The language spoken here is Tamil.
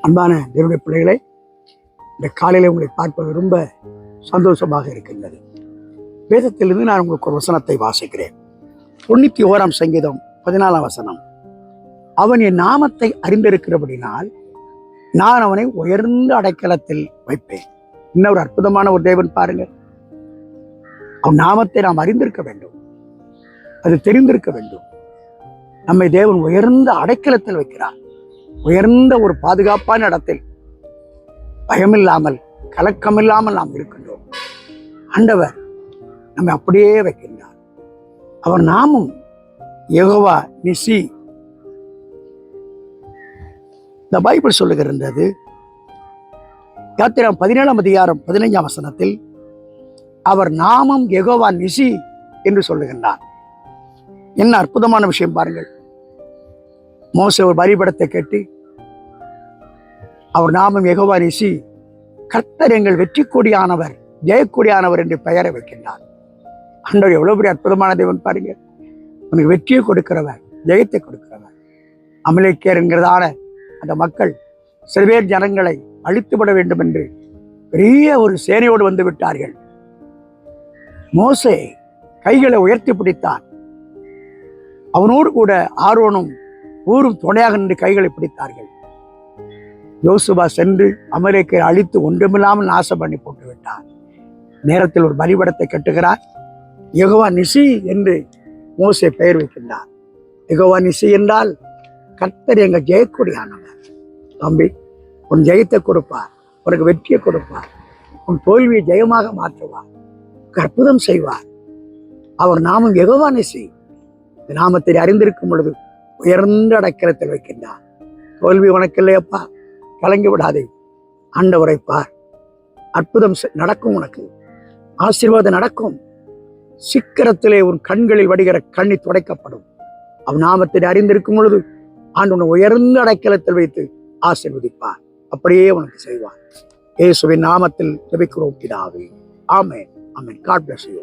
அன்பான தேவனுடைய பிள்ளைகளை இந்த காலையில் உங்களை பார்ப்பது ரொம்ப சந்தோஷமாக இருக்கின்றது. வேதத்திலிருந்து நான் உங்களுக்கு ஒரு வசனத்தை வாசிக்கிறேன். தொண்ணூத்தி ஓராம் சங்கீதம் பதினாலாம் வசனம். அவன் என் நாமத்தை அறிந்திருக்கிறபடினால் நான் அவனை உயர்ந்த அடைக்கலத்தில் வைப்பேன். இன்னும் ஒரு அற்புதமான ஒரு தேவன் பாருங்க. அவன் நாமத்தை நாம் அறிந்திருக்க வேண்டும். அது தெரிந்திருக்க வேண்டும். நம்மை தேவன் உயர்ந்த அடைக்கலத்தில் வைக்கிறார். உயர்ந்த ஒரு பாதுகாப்பான இடத்தில் பயமில்லாமல் கலக்கமில்லாமல் நாம் இருக்கின்றோம். ஆண்டவர் நம்மை அப்படியே வைக்கின்றார். அவர் நாமும் எகோவா நிசி. இந்த பைபிள் சொல்லுகின்றது யாத்திரம் பதினேழாம் அதிகாரம் பதினைஞ்சாம் வசனத்தில் அவர் நாமம் யெகோவா நிசி என்று சொல்லுகின்றார். என்ன அற்புதமான விஷயம் பாருங்கள். மோச ஒரு பலிபடத்தை கேட்டு அவர் நாமம் எகவா நிசி கர்த்தர் எங்கள் வெற்றி கொடியானவர் ஜெயக்கொடியானவர் என்று பெயரை வைக்கின்றார். ஆண்டவர் எவ்வளவு பெரிய அற்புதமான தேவன் பாருங்க. உனக்கு வெற்றியை கொடுக்கிறவர் ஜெயத்தை கொடுக்கிறவர் அமலேக்கியர் என்கிறதான அந்த மக்கள் சில பேர் ஜனங்களை அழித்துவிட வேண்டும் என்று பெரிய ஒரு சேனையோடு வந்து விட்டார்கள். மோசே கைகளை உயர்த்தி பிடித்தான். அவனோடு கூட ஆர்வனும் ஊரும் துணையாக நின்று கைகளை பிடித்தார்கள். யோசுபா சென்று அமெரிக்கை அழித்து ஒன்றுமில்லாமல் நாசம் பண்ணி போட்டு விட்டார். நேரத்தில் ஒரு பலிபடத்தை கட்டுகிறார். யெகோவா நிசி என்று மோசை பெயர் வைக்கின்றார். யெகோவா நிசி என்றால் கர்த்தர் எங்க ஜெயக்கூடியானவர். தம்பி உன் ஜெயத்தை கொடுப்பார். உனக்கு வெற்றியை கொடுப்பார். உன் தோல்வியை ஜெயமாக மாற்றுவார். கற்புதம் அற்புதம் செய்வார். அவர் நாமம் யெகோவா நிசி. நாமத்தை அறிந்திருக்கும் பொழுது உயர்ந்த அடைக்கலத்தில் வைக்கின்றார். தோல்வி உனக்கு இல்லையப்பா கலங்கி விடாதே. ஆண்டவரை பார். அற்புதம் செ- நடக்கும் உனக்கு. ஆசீர்வாதம் நடக்கும். சிக்கரத்திலே உன் கண்களில் வடிகிற கண்ணி துடைக்கப்படும். அவன் நாமத்தை அறிந்திருக்கும் பொழுது ஆண்டு உன்னை உயர்ந்த அடைக்கலத்தில் வைத்து ஆசீர்வதிப்பார். அப்படியே உனக்கு செய்வார். இயேசுவின் நாமத்தில் ஜெபிக்கிறோம் பிதாவே. ஆமென். ஆமென். God bless you